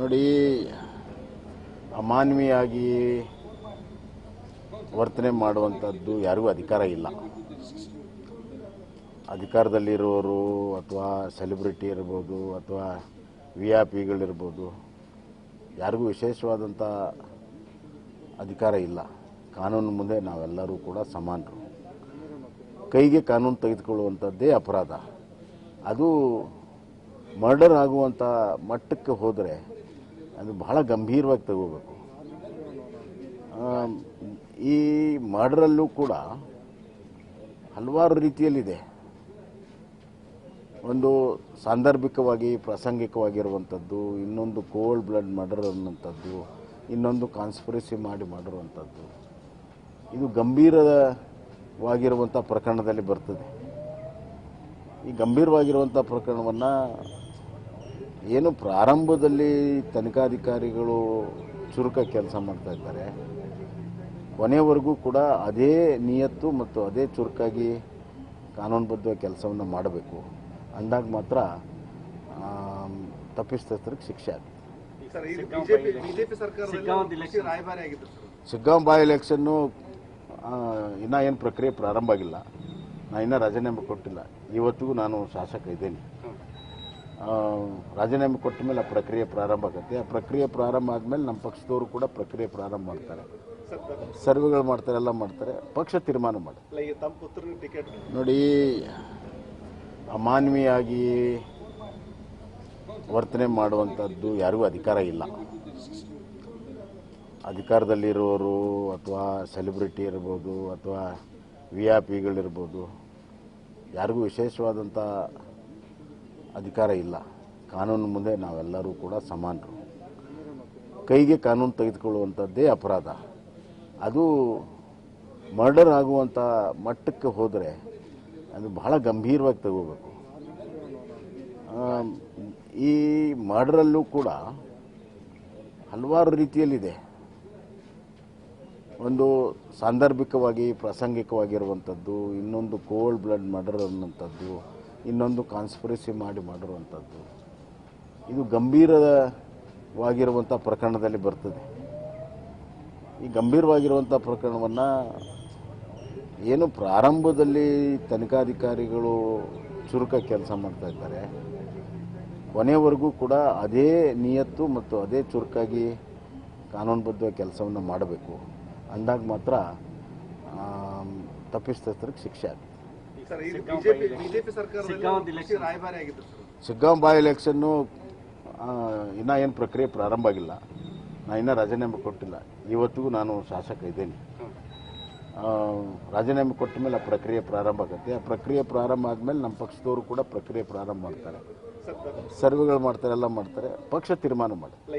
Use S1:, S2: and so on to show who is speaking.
S1: ನೋಡಿ ಅಮಾನ್ವಿಯಾಗಿ ವರ್ತನೆ ಮಾಡುವಂಥದ್ದು ಯಾರಿಗೂ ಅಧಿಕಾರ ಇಲ್ಲ. ಅಧಿಕಾರದಲ್ಲಿರೋರು ಅಥವಾ ಸೆಲೆಬ್ರಿಟಿ ಇರ್ಬೋದು ಅಥವಾ ವಿ ಐ ಪಿಗಳಿರ್ಬೋದು, ಯಾರಿಗೂ ವಿಶೇಷವಾದಂಥ ಅಧಿಕಾರ ಇಲ್ಲ. ಕಾನೂನು ಮುಂದೆ ನಾವೆಲ್ಲರೂ ಕೂಡ ಸಮಾನರು. ಕೈಗೆ ಕಾನೂನು ತೆಗೆದುಕೊಳ್ಳುವಂಥದ್ದೇ ಅಪರಾಧ. ಅದು ಮರ್ಡರ್ ಆಗುವಂಥ ಮಟ್ಟಕ್ಕೆ ಹೋದರೆ ಅದು ಬಹಳ ಗಂಭೀರವಾಗಿ ತಗೋಬೇಕು. ಈ ಮರ್ಡ್ರಲ್ಲೂ ಕೂಡ ಹಲವಾರು ರೀತಿಯಲ್ಲಿದೆ. ಒಂದು ಸಾಂದರ್ಭಿಕವಾಗಿ, ಪ್ರಾಸಂಗಿಕವಾಗಿರುವಂಥದ್ದು, ಇನ್ನೊಂದು ಕೋಲ್ಡ್ ಬ್ಲಡ್ ಮರ್ಡರ್ ಅನ್ನುವಂಥದ್ದು, ಇನ್ನೊಂದು ಕಾನ್ಸ್ಪಿರಸಿ ಮಾಡಿ ಮಾಡಿರುವಂಥದ್ದು. ಇದು ಗಂಭೀರವಾಗಿರುವಂಥ ಪ್ರಕರಣದಲ್ಲಿ ಬರ್ತದೆ ಈ ಗಂಭೀರವಾಗಿರುವಂಥ ಪ್ರಕರಣವನ್ನು ಏನು ಪ್ರಾರಂಭದಲ್ಲಿ ತನಿಖಾಧಿಕಾರಿಗಳು ಚುರುಕ ಕೆಲಸ ಮಾಡ್ತಾ ಇದ್ದಾರೆ. ಕೊನೆವರೆಗೂ ಕೂಡ ಅದೇ ನಿಯತ್ತು ಮತ್ತು ಅದೇ ಚುರುಕಾಗಿ ಕಾನೂನುಬದ್ಧ ಕೆಲಸವನ್ನು ಮಾಡಬೇಕು. ಅಂದಾಗ ಮಾತ್ರ ತಪ್ಪಿಸ್ತಕ್ಕೆ ಶಿಕ್ಷೆ ಆಗುತ್ತೆ.
S2: ಸರ್ ಬಿಜೆಪಿ ಬಿಜೆಪಿ ಸರ್ಕಾರದಲ್ಲಿ ಕೃಷಿ ರಾಯಭಾರಿ ಆಗಿದ್ರು ಸರ್.
S1: ಶಿಗ್ಗಾಂವ್ ಬಾಯ್ ಎಲೆಕ್ಷನ್ನು ಇನ್ನೂ ಏನು ಪ್ರಕ್ರಿಯೆ ಪ್ರಾರಂಭ ಆಗಿಲ್ಲ. ನಾನು ಇನ್ನೂ ರಾಜೀನಾಮೆ ಕೊಟ್ಟಿಲ್ಲ. ಇವತ್ತಿಗೂ ನಾನು ಶಾಸಕ ಇದ್ದೇನೆ. ರಾಜೀನಾಮೆ ಕೊಟ್ಟ ಮೇಲೆ ಆ ಪ್ರಕ್ರಿಯೆ ಪ್ರಾರಂಭ ಆಗುತ್ತೆ. ಆ ಪ್ರಕ್ರಿಯೆ ಪ್ರಾರಂಭ ಆದಮೇಲೆ ನಮ್ಮ ಪಕ್ಷದವರು ಕೂಡ ಪ್ರಕ್ರಿಯೆ ಪ್ರಾರಂಭ ಮಾಡ್ತಾರೆ. ಸರ್ವೆಗಳು ಮಾಡ್ತಾರೆ ಎಲ್ಲ ಮಾಡ್ತಾರೆ. ಪಕ್ಷ ತೀರ್ಮಾನ ಮಾಡಿ ನೋಡಿ ಅಮಾನ್ವಿಯಾಗಿ ವರ್ತನೆ ಮಾಡುವಂಥದ್ದು ಯಾರಿಗೂ ಅಧಿಕಾರ ಇಲ್ಲ. ಅಧಿಕಾರದಲ್ಲಿರೋರು ಅಥವಾ ಸೆಲೆಬ್ರಿಟಿ ಇರ್ಬೋದು ಅಥವಾ ವಿ ಐ ಪಿಗಳಿರ್ಬೋದು ಯಾರಿಗೂ ವಿಶೇಷವಾದಂಥ ಅಧಿಕಾರ ಇಲ್ಲ. ಕಾನೂನು ಮುಂದೆ ನಾವೆಲ್ಲರೂ ಕೂಡ ಸಮಾನರು. ಕೈಗೆ ಕಾನೂನು ತೆಗೆದುಕೊಳ್ಳುವಂಥದ್ದೇ ಅಪರಾಧ. ಅದು ಮರ್ಡರ್ ಆಗುವಂಥ ಮಟ್ಟಕ್ಕೆ ಹೋದರೆ ಅದು ಬಹಳ ಗಂಭೀರವಾಗಿ ತಗೋಬೇಕು. ಈ ಮರ್ಡರಲ್ಲೂ ಕೂಡ ಹಲವಾರು ರೀತಿಯಲ್ಲಿದೆ. ಒಂದು ಸಾಂದರ್ಭಿಕವಾಗಿ, ಪ್ರಾಸಂಗಿಕವಾಗಿರುವಂಥದ್ದು, ಇನ್ನೊಂದು ಕೋಲ್ಡ್ ಬ್ಲಡ್ ಮರ್ಡರ್ ಅನ್ನುವಂಥದ್ದು ಇನ್ನೊಂದು ಕಾನ್ಸ್ಪಿರಸಿ ಮಾಡಿ ಮಾಡಿರುವಂಥದ್ದು ಇದು ಗಂಭೀರವಾಗಿರುವಂಥ ಪ್ರಕರಣದಲ್ಲಿ ಬರ್ತದೆ. ಈ ಗಂಭೀರವಾಗಿರುವಂಥ ಪ್ರಕರಣವನ್ನು ಏನು ಪ್ರಾರಂಭದಲ್ಲಿ ತನಿಖಾಧಿಕಾರಿಗಳು ಚುರುಕ ಕೆಲಸ ಮಾಡ್ತಾ ಇದ್ದಾರೆ. ಕೊನೆವರೆಗೂ ಕೂಡ ಅದೇ ನಿಯತ್ತು ಮತ್ತು ಅದೇ ಚುರುಕಾಗಿ ಕಾನೂನುಬದ್ಧ ಕೆಲಸವನ್ನು ಮಾಡಬೇಕು. ಅಂದಾಗ ಮಾತ್ರ ಆಮ್, ತಪ್ಪಿತಸ್ಥರಿಗೆ ಶಿಕ್ಷೆ ಆಗುತ್ತೆ
S2: ಸರ್ ಇದು ಬಿಜೆಪಿ ಬಿಜೆಪಿ ಸರ್ಕಾರದಲ್ಲಿ ಕೃಷಿ ರಾಯಭಾರಿ ಆಗಿದ್ರು ಸರ್
S1: ಶಿಗ್ಗಾಂವ್ ಬಾಯ್ ಎಲೆಕ್ಷನ್ನು ಇನ್ನೂ ಏನು ಪ್ರಕ್ರಿಯೆ ಪ್ರಾರಂಭ ಆಗಿಲ್ಲ. ನಾನು ಇನ್ನೂ ರಾಜೀನಾಮೆ ಕೊಟ್ಟಿಲ್ಲ. ಇವತ್ತಿಗೂ ನಾನು ಶಾಸಕ ಇದ್ದೇನೆ. ಆ, ರಾಜೀನಾಮೆ ಕೊಟ್ಟ ಮೇಲೆ ಆ ಪ್ರಕ್ರಿಯೆ ಪ್ರಾರಂಭ ಆಗುತ್ತೆ. ಆ ಪ್ರಕ್ರಿಯೆ ಪ್ರಾರಂಭ ಆದಮೇಲೆ ನಮ್ಮ ಪಕ್ಷದವರು ಕೂಡ ಪ್ರಕ್ರಿಯೆ ಪ್ರಾರಂಭ ಮಾಡ್ತಾರೆ. ಸರ್ವೆಗಳು ಮಾಡ್ತಾರೆ ಎಲ್ಲ ಮಾಡ್ತಾರೆ. ಪಕ್ಷ ತೀರ್ಮಾನ ಮಾಡಿ